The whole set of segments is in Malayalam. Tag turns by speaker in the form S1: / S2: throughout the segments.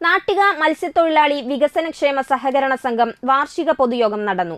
S1: നാട്ടിക മത്സ്യത്തൊഴിലാളി വികസനക്ഷേമ സഹകരണ സംഘം വാർഷിക പൊതുയോഗം നടന്നു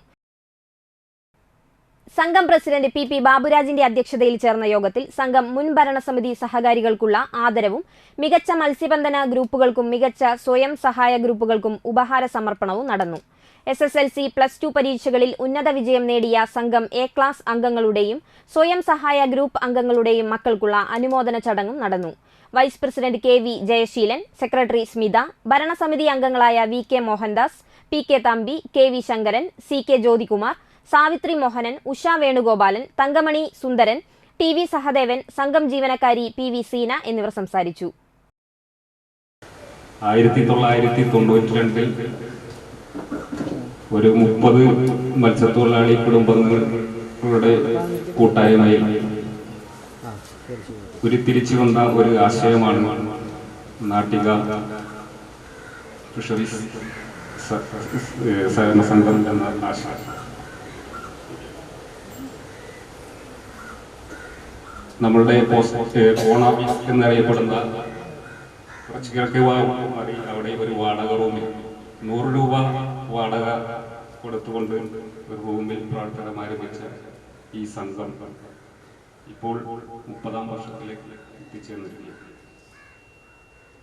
S1: സംഘം പ്രസിഡന്റ് പി പി ബാബുരാജിന്റെ അധ്യക്ഷതയിൽ ചേർന്ന യോഗത്തിൽ സംഘം മുൻ ഭരണസമിതി സഹകാരികൾക്കുള്ള ആദരവും മികച്ച മത്സ്യബന്ധന ഗ്രൂപ്പുകൾക്കും മികച്ച സ്വയം സഹായ ഗ്രൂപ്പുകൾക്കും ഉപഹാര സമർപ്പണവും നടന്നു. S S L C plus two പരീക്ഷകളിൽ ഉന്നത വിജയം നേടിയ സംഘം എ ക്ലാസ് അംഗങ്ങളുടെയും സ്വയം സഹായ ഗ്രൂപ്പ് അംഗങ്ങളുടെയും മക്കൾക്കുള്ള അനുമോദന ചടങ്ങും നടന്നു. Vice president K V Jayaseelan secretary Smitha ഭരണസമിതി അംഗങ്ങളായ V K Mohandas P K Thampi K V Sankaran C K Jyothikumar Savithri Mohanan Usha Venugopalan Thankamani Sundaran T V Sahadevan സംഘം ജീവനക്കാരി പി വി സീന എന്നിവർ സംസാരിച്ചു.
S2: ആയിരത്തി തൊള്ളായിരത്തി തൊണ്ണൂറ്റി രണ്ടിൽ ഒരു മുപ്പത് മത്സ്യത്തൊഴിലാളി കുടുംബങ്ങളുടെ കൂട്ടായ്മയിൽ ഉരുത്തിരിച്ചു വന്ന ഒരു ആശയമാണ് നാട്ടിക ഫിഷറീസ് സഹകരണ സംഘം എന്ന ആശയം. നമ്മളുടെ പോസ്റ്റ് എന്നറിയപ്പെടുന്ന കുറച്ച് കിഴക്കേ അവിടെ ഒരു വാടക റൂമിൽ നൂറ് രൂപ വാടക കൊടുത്തുകൊണ്ട് ഒരു റൂമിൽ പ്രവർത്തനം ആരംഭിച്ച ഈ സംഘം ഇപ്പോൾ മുപ്പതാം വർഷത്തിലേക്ക് എത്തിച്ചേർന്നിരിക്കുകയാണ്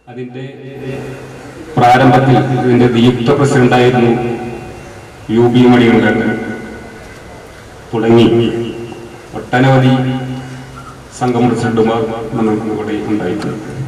S2: അതിന്റെ പ്രാരംഭത്തിൽ ഇതിന്റെ നിയുക്ത പ്രസിഡന്റായിരുന്നു യു ബി മണികണ്ഠൻ. തുടങ്ങി ഒട്ടനവധി സംഘം പ്രസിഡന്റുമാർ ഇവിടെ ഉണ്ടായിട്ടുണ്ട്.